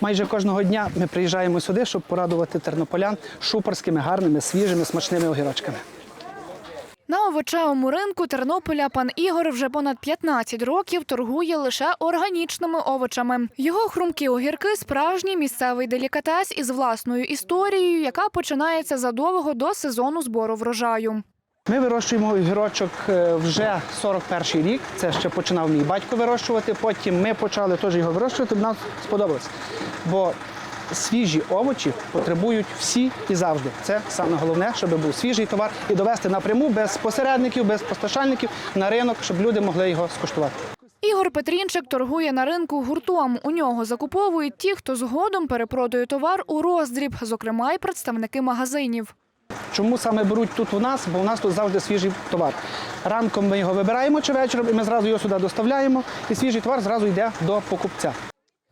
Майже кожного дня ми приїжджаємо сюди, щоб порадувати тернополян шупорськими, гарними, свіжими, смачними огірочками. На овочевому ринку Тернополя пан Ігор вже понад 15 років торгує лише органічними овочами. Його хрумкі огірки справжній місцевий делікатес із власною історією, яка починається задовго до сезону збору врожаю. Ми вирощуємо огірочок е, вже 41 рік. Це ще починав мій батько вирощувати. Потім ми почали теж його вирощувати. Нам сподобалось. Бо свіжі овочі потребують всі і завжди. Це саме головне, щоб був свіжий товар і довести напряму без посередників, без постачальників на ринок, щоб люди могли його скуштувати. Ігор Петрінчик торгує на ринку гуртом. У нього закуповують ті, хто згодом перепродає товар у роздріб, зокрема й представники магазинів. Чому саме беруть тут у нас? Бо у нас тут завжди свіжий товар. Ранком ми його вибираємо чи вечором, і ми зразу його сюди доставляємо, і свіжий товар зразу йде до покупця.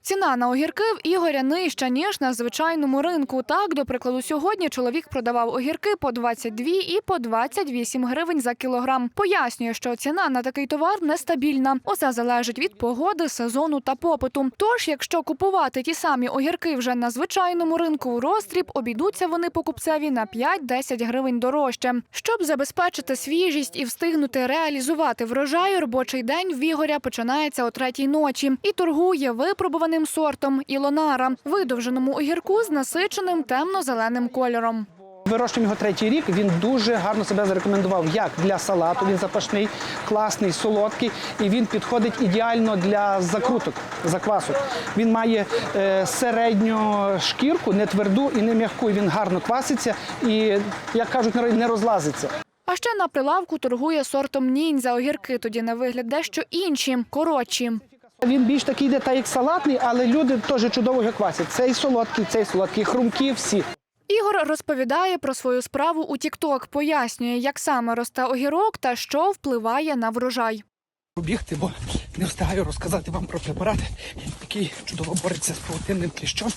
Ціна на огірки в Ігоря нижча, ніж на звичайному ринку. Так, до прикладу, сьогодні чоловік продавав огірки по 22 і по 28 гривень за кілограм. Пояснює, що ціна на такий товар нестабільна. Усе залежить від погоди, сезону та попиту. Тож, якщо купувати ті самі огірки вже на звичайному ринку у розтріб, обійдуться вони покупцеві на 5-10 гривень дорожче. Щоб забезпечити свіжість і встигнути реалізувати врожай, робочий день в Ігоря починається о третій ночі і торгує випробуваним сортом ілонара, видовженому огірку з насиченим темно-зеленим кольором. Вирощуємо його третій рік. Він дуже гарно себе зарекомендував як для салату. Він запашний, класний, солодкий, і він підходить ідеально для закруток, заквасок. Він має е, середню шкірку, не тверду і не м'яку. Він гарно кваситься і, як кажуть, не розлазиться. А ще на прилавку торгує сортом ніндзя огірки, тоді на вигляд дещо інші, коротші. Він більш такий йде, та як салатний, але люди теж чудово його квасять. Цей солодкий, цей солодкий, хрумкі всі. Ігор розповідає про свою справу у Тікток, пояснює, як саме росте огірок та що впливає на врожай. Побігти, бо не встигаю розказати вам про препарат, який чудово бореться з павутинним кліщом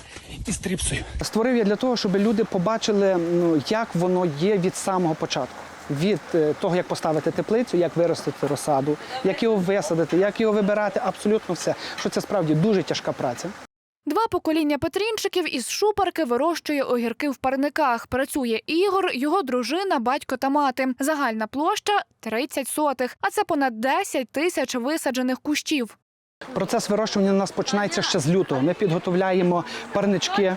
і стріпсою. Створив я для того, щоб люди побачили, ну як воно є від самого початку. Від е, того, як поставити теплицю, як виростити розсаду, як його висадити, як його вибирати, абсолютно все. Що це справді дуже тяжка праця. Два покоління Петрінчиків із шупарки вирощує огірки в парниках. Працює Ігор, його дружина, батько та мати. Загальна площа 30 сотих, а це понад 10 тисяч висаджених кущів. Процес вирощування у нас починається ще з лютого. Ми підготовляємо парнички,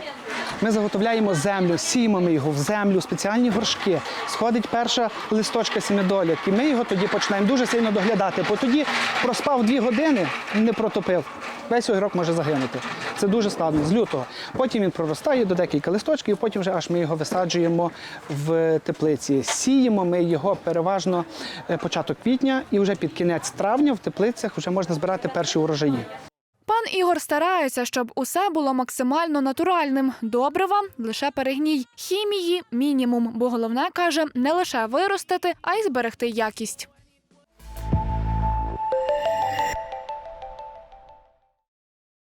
ми заготовляємо землю, сіємо ми його в землю, спеціальні горшки. Сходить перша листочка сімедолік, і ми його тоді починаємо дуже сильно доглядати. Бо тоді проспав дві години, не протопив. Весь огірок може загинути. Це дуже складно з лютого. Потім він проростає до декілька листочків, потім вже аж ми його висаджуємо в теплиці. Сіємо ми його переважно е, початок квітня, і вже під кінець травня в теплицях вже можна збирати перші урожаї. Пан Ігор старається, щоб усе було максимально натуральним. Добрива лише перегній, хімії мінімум. Бо головне каже не лише виростити, а й зберегти якість.